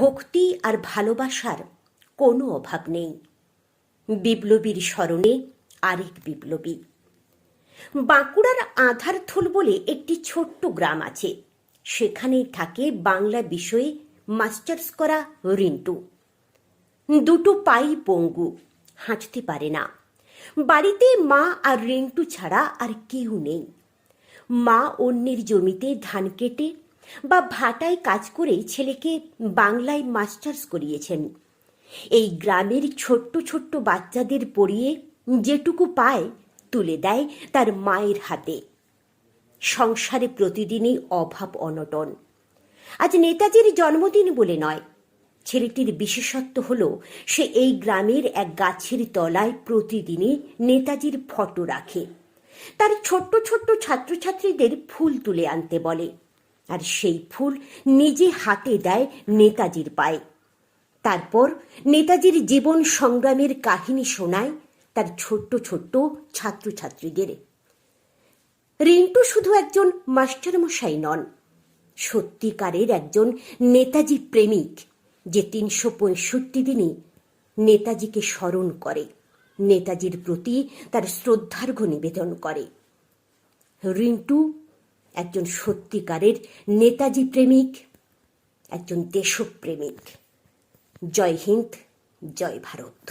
ভক্তি আর ভালোবাসার কোনো অভাব নেই। বিপ্লবীর স্মরণে আরেক বিপ্লবী। বাঁকুড়ার আধারথল বলে একটি ছোট্ট গ্রাম আছে। সেখানেই থাকে বাংলা বিষয়ে মাস্টার্স করা রিন্টু। দুটো পাই পঙ্গু, হাঁটতে পারে না। বাড়িতে মা আর রিন্টু ছাড়া আর কেউ নেই। মা অন্যের জমিতে ধান কেটে বা ভাটায় কাজ করে ছেলেকে বাংলায় মাস্টার্স করিয়েছেন। এই গ্রামের ছোট্ট ছোট্ট বাচ্চাদের পড়িয়ে যেটুকু পায় তুলে দেয় তার মায়ের হাতে। সংসারে প্রতিদিনই অভাব অনটন। আজ নেতাজির জন্মদিন বলে নয়। ছেলেটির বিশেষত্ব হল, সে এই গ্রামের এক গাছের তলায় প্রতিদিনই নেতাজির ফটো রাখে। তার ছোট্ট ছোট্ট ছাত্রছাত্রীদের ফুল তুলে আনতে বলে। আর সেই ফুল নিজে হাতে দেয় নেতাজির পায়ে। তারপর নেতাজির জীবন সংগ্রামের কাহিনী শোনায় তার ছোট্ট ছোট্ট ছাত্রছাত্রীদের। রিন্টু শুধু একজন মাস্টারমশাই নন, সত্যিকারের একজন নেতাজি প্রেমিক যে তিনশো পঁয়ষট্টি দিনই নেতাজিকে স্মরণ করে, নেতাজির প্রতি তার শ্রদ্ধার্ঘ্য নিবেদন করে। রিন্টু একজন সত্যিকারের নেতাজি প্রেমিক একজন দেশপ্রেমিক। জয় হিন্দ জয় ভারত।